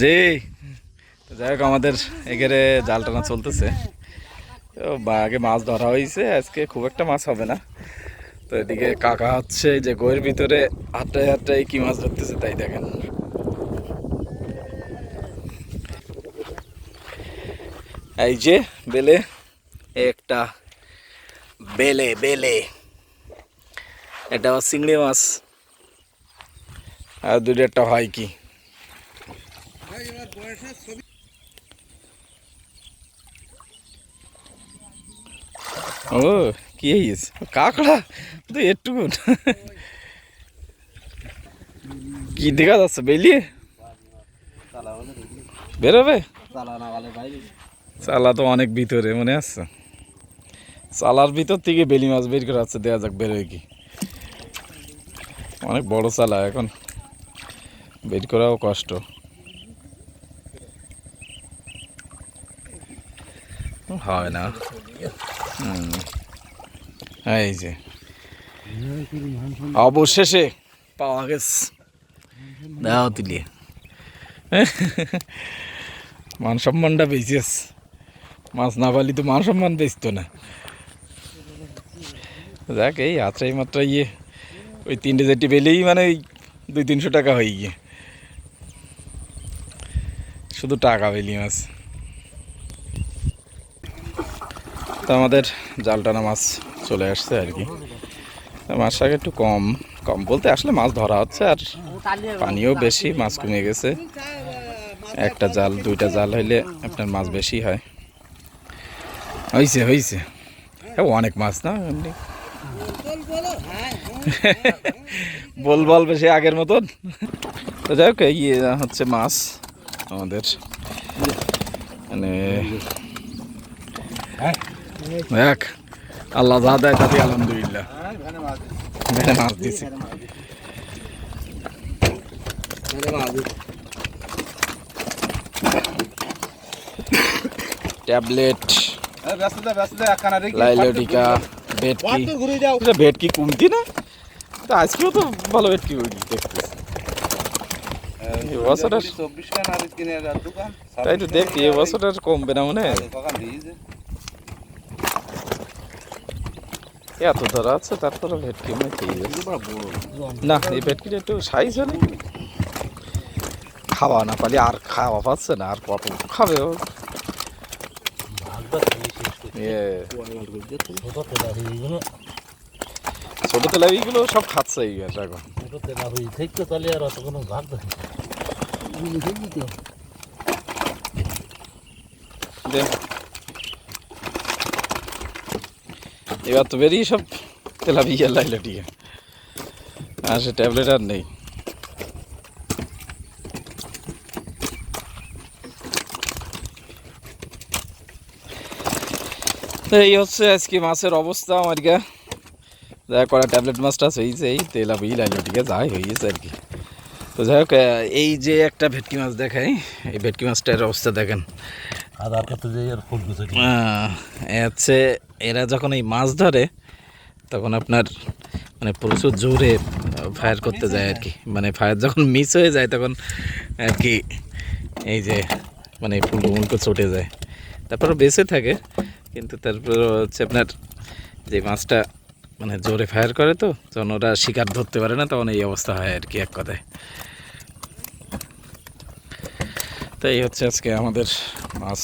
জি। যাই হোক, আমাদের এখানে জাল টানা চলতেছে। তো আগে মাছ ধরা হয়েছে আজকে খুব একটা মাছ হবে না। তো এদিকে কাকা হচ্ছে যে গইয়ের ভিতরে আটটায় আটটায় কি মাছ ধরতেছে তাই দেখেন। এই যে বেলে, একটা বেলে বেলে। এটা চিংড়ি মাছ। আর দুটো একটা হয় কি? ও, কি হয়েছে কাঁকড়া তো একটুকু কি দেখা যাচ্ছে বেরিয়ে বেরোবে? চালা তো অনেক ভিতরে, মনে আছে? চালার ভিতর থেকে বেলি মাছ বের করে আছে দেওয়া যাক বেরোয় কি। অনেক বড় চালা এখন। বের করাও কষ্ট। হয় না। এই যে। অবশেষে পাওয়া গেছে। দাও তুলিয়ে। মান সম্মানটা বেঁচেস মাছ না পালি তো মান সম্মান বেচতো না। দেখ এই আত্রাই মাত্রা ইয়ে। ওই তিনটে চারটি পেলেই মানে ওই দুই তিনশো টাকা হয়ে গিয়ে। শুধু টাকা পেলি মাছ। তো আমাদের জাল টানা মাছ চলে আসছে আর কি। তো মাছটাকে একটু কম কম বলতে আসলে মাছ ধরা হচ্ছে আর পানিও বেশি, মাছ কমে গেছে। একটা জাল, দুইটা জাল হইলে আপনার মাছ বেশি হয়। হয়েছে হয়েছে অনেক মাছ না এমনি? বল বল বেশি আগের মতন। তো যাই হোক ইয়ে হচ্ছে মাছ আমাদের। মানে দেখ আল্লাহ যা দেয় তাতে আলহামদুলিল্লাহ। মাছ দিছে ট্যাবলেট ভেটকি কমতি না? তো আজকেও তো ভালো ভেটকি উঠি দেখতেছি। তাই তো দেখি এ বছরটা আর কমবে না মনে হয়। এত ধরা আছে তারপরে ভেটকি খেয়ে না। এই ভেটকিটা একটু সাইজ হলে খাওয়া না পালি আর খাওয়া পাচ্ছে না আর কত খাবে ও? ছোট তেলাপিগুলো সব খাচ্ছে এই আর এখন দে। এবার তো বেরিয়ে সব তেলাপিয়া লাইলে টিকে আর সে ট্যাবলেট আর নেই। তো এই হচ্ছে আজকে মাছের অবস্থা আমার গা। যা করা ট্যাবলেট মাছটা হয়েছে এই তেলাপি লাইলো টিকে যাই হয়েছে আর কি। তো যাই হোক এই যে একটা ভেটকি মাছ দেখাই এই ভেটকি মাছটার অবস্থা দেখেন। আধার কাছে যে আর ফুল হচ্ছে এরা যখন এই মাছ ধরে, তখন আপনার মানে প্রচুর জোরে ফায়ার করতে যায় আর কি। মানে ফায়ার যখন মিস হয়ে যায়, তখন আর কি এই যে মানে ফুলকো ফুলকো চটে যায়। তারপরে বেঁচে থাকে, কিন্তু তারপর হচ্ছে আপনার যে মাছটা মানে জোরে ফায়ার করে তো, যখন ওরা শিকার ধরতে পারে না, তখন এই অবস্থা হয় আর কি এক কথায়। তো এই হচ্ছে আজকে আমাদের মাছ।